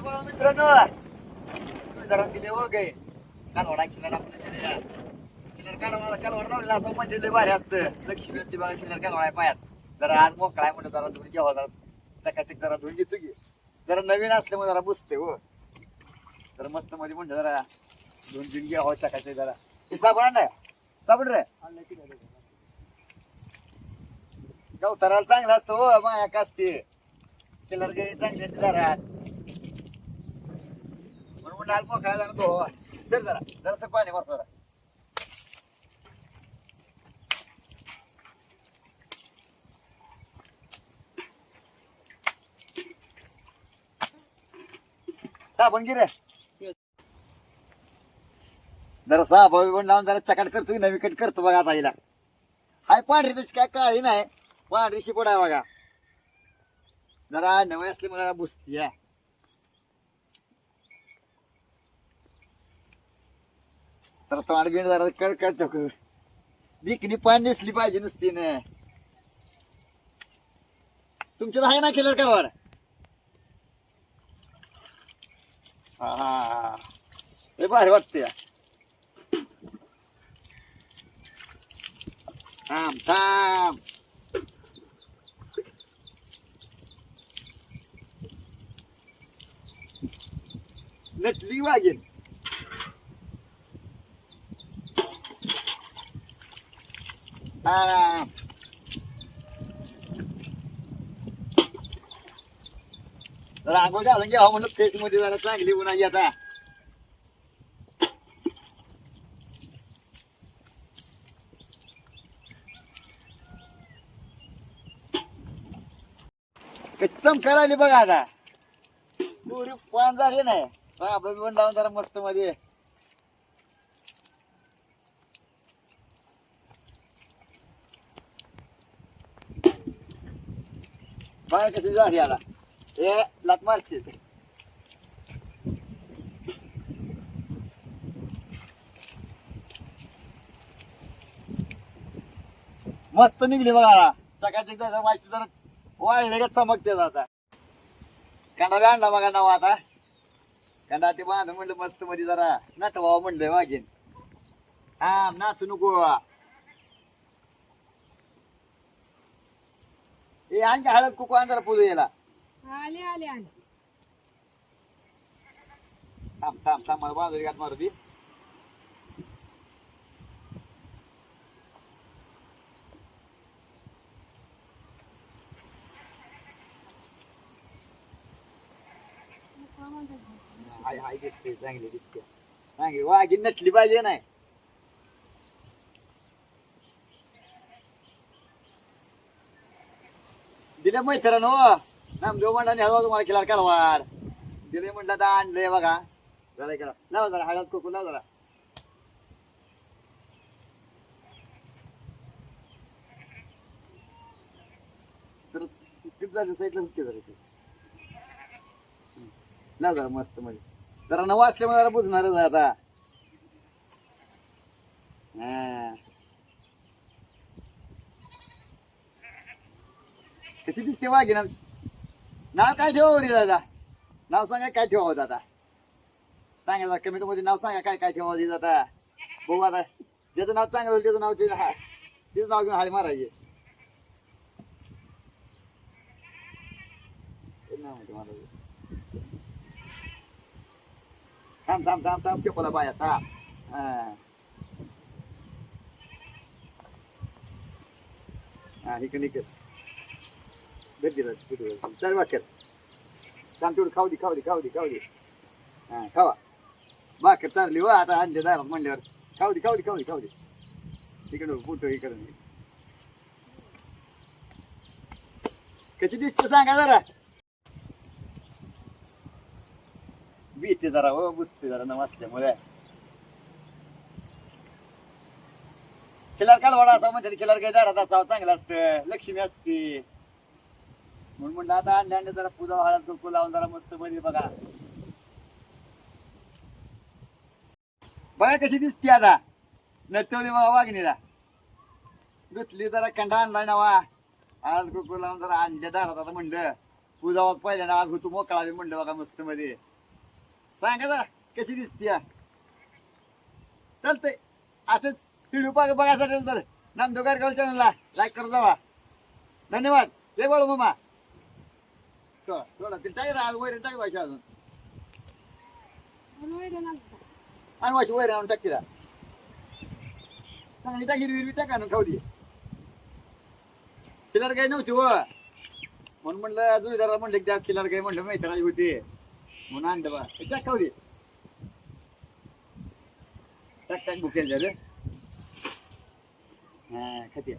आले बघा मित्रांनो. जरा दिले हो गे कालवाडा किलर आपलं दिले किल्लार कालवाडा कालवाडा लावलेला असं म्हणजे लय भारी असतं. लक्ष्मी असते बघा किल्लार कालवाडा आहे पायात. जरा आज मोकळा आहे म्हणलं जरा धुवून घ्यावा हो, जरा चकाचक जरा धुवून घेतो की. जरा नवीन असल्यामुळे जरा बुसते हो. तर मस्त मध्ये म्हणलं जरा दोन घेऊन घ्यावं हो, चकाचक जरा. हे साबण आणलाय साबण रे. गवताराला चांगला असतो हो माया असते किल्लार काही चांगली असते जरा. म्हणून म्हणलं खायला जाणार तो चल जरा जरासं पाणी भरतो जरा. साबण गिरे जरा साबण बिबण लावून जरा चकाट करतो नवी कट करतो बघा आता हिला. हाय पांढरी तशी काय काळी नाही. पांढरी शिपड आहे बघा. जरा नवे असले मला बुसती आहे तर तोंड बिंड जरा कळ कळतो दिकनी पाणी दिसली पाहिजे नुसती ना. तुमच्यात आहे ना केलं का वाड हा हा. भारी वाटते थांब थांब. नटली वागेल थांब जरा घालून घ्यावं म्हणलं फेस मध्ये जरा चांगली उन्हाची आता. कशी चमका राहिली बघा आता. पुरी पान झाली नाही. बाबा पण लावून जरा मस्त मध्ये. बाय कशी झाली आला हे लात मारते मस्त निघली बघा. सकाळची जरा माहिती जरा वाढले का चमकते आता. कांदा बी आणला बघा नवा आता. कांदा ते बांध म्हणलं मस्त मध्ये जरा. नटवा म्हणलं वागेन हा नाचू नको. ए आणखी हळद कुकू आण जरा पुजू याला. आले आले आले. थांब थांब थांब मला बाजूला गाठ मारू दे हाय हाय दिसते चांगली दिसते चांगली वाघी नटली पाहिजे नाही. दिले मैत्रण हो नामदेव मंडळाने हवा तुम्हाला केला कालवाड. दिले म्हटलं तर आणलंय बघा. जरा केला लाव जरा हळद कुकू लाव जरा. तर टिप झाली? साईडला हुक्के जरा ते लाव जरा मस्त म्हणजे. जरा नवा असल्यामुळे जरा बुजणारच आता. हा. कशी दिसते वाघी आमची नाव काय ठेवा रे दादा? नाव सांगा काय ठेवावं दादा? सांगा जरा कमेंटमध्ये नाव सांगा काय काय ठेवावं दादा? आता बघू आता. ज्याचं नाव चांगलं होईल त्याचं नाव ठेवलं. हा. तिचं नाव घेऊन हाळी मारायचे. नाव थांब थांब थांब थांब चपला बाया थांब. हा. हा इकडे इकडे. भेट दिला चल वाक्यात थांब खाऊ दे खाऊ दे खाऊ दे खाऊ दे. हा खावा. बाकर चालली वा आता आणले दारात म्हणल्यावर. खाऊ दे खाऊ दे खाऊ दे खाऊ दे. तिकडं फोटो इकडं कशी दिसते सांगा जरा. भीते जरा हो बुसते जरा नमस्त्यामुळे खिलार कालवाडा असा म्हणते खिलार काही दारात असावं चांगलं असतं. लक्ष्मी असते. म्हणून म्हणलं आता आणल्याने जरा पूजा हळद डोकं लावून जरा मस्त मध्ये बघा. बघा कशी दिसते आता नटवली बघा वाघिणीला. धुतली जरा कंडा आणलाय नवा. हळद कुंकू लावून जरा आणल्या दारात आता म्हणलं. पूजा आवाज पहिल्यांदा आज होतो मोकळावी म्हणलं बघा मस्त मध्ये. सांगा जरा कशी दिसते? चालतंय. असंच व्हिडिओ पाग बघायसाठी तर नामदेव गारगाव चॅनलला लाईक कर जावा. धन्यवाद. जय बाळू मामा. सोडा सोडा ते टायर आज वैर टाक वाशी अजून आणि वाशी वैर आणून टाक तिला. चांगली टाकी हिरवी टाका ना खाऊ दे. किलर काही नव्हती व म्हणून म्हणलं जुळीदाराला म्हणलं की त्या किलर काही म्हणलं मैत्राची होती. म्हणून आणलं बा. हे टाक खाऊ दे. टाक टाक बुकेल झालं. हा खाते.